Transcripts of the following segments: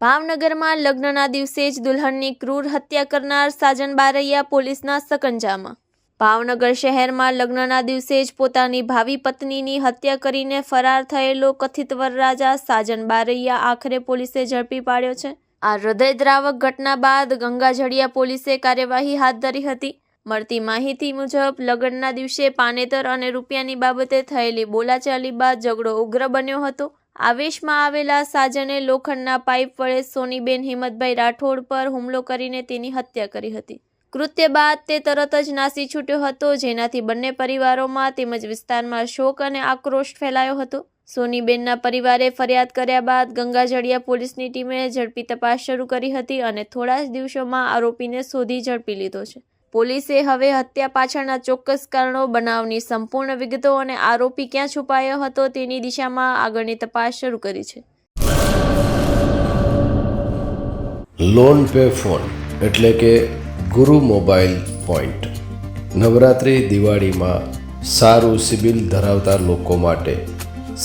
ભાવનગરમાં લગ્નના દિવસે જ દુલ્હનની ક્રૂર હત્યા કરનાર સાજન બારૈયા પોલીસના સકંજામાં. ભાવનગર શહેરમાં લગ્નના દિવસે જ પોતાની ભાવિ પત્નીની હત્યા કરીને ફરાર થયેલો કથિત વરરાજા સાજન બારૈયા આખરે પોલીસે ઝડપી પાડ્યો છે. આ હૃદયદ્રાવક ઘટના બાદ ગંગાઝડિયા પોલીસે કાર્યવાહી હાથ ધરી હતી. મળતી માહિતી મુજબ, લગ્નના દિવસે પાનેતર અને રૂપિયાની બાબતે થયેલી બોલાચાલી બાદ ઝઘડો ઉગ્ર બન્યો હતો. આવેશમાં આવેલા સાજને લોખંડના પાઇપ વડે સોનીબેન હિંમતભાઈ રાઠોડ પર હુમલો કરીને તેની હત્યા કરી હતી. કૃત્ય બાદ તે તરત જ નાસી છૂટ્યો હતો, જેનાથી બંને પરિવારોમાં તેમજ વિસ્તારમાં શોક અને આક્રોશ ફેલાયો હતો. સોનીબેનના પરિવારે ફરિયાદ કર્યા બાદ ગંગાજળિયા પોલીસની ટીમે ઝડપી તપાસ શરૂ કરી હતી અને થોડા જ દિવસોમાં આરોપીને શોધી ઝડપી લીધો છે. પોલીસે હવે હત્યા પાછળના ચોક્કસ કારણો બનાવની સંપૂર્ણ વિગતો અને આરોપી ક્યાં છુપાયો હતો તેની દિશામાં આગળની તપાસ શરૂ કરી છે. લોન પે ફોન એટલે કે ગુરુ મોબાઈલ પોઈન્ટ. નવરાત્રિ દિવાળીમાં સારું સિબિલ ધરાવતા લોકો માટે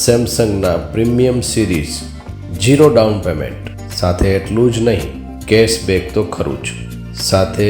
સેમસંગના premium series zero down payment. સાથે એટલું જ નહીં, કેશબેક તો ખરું જ. સાથે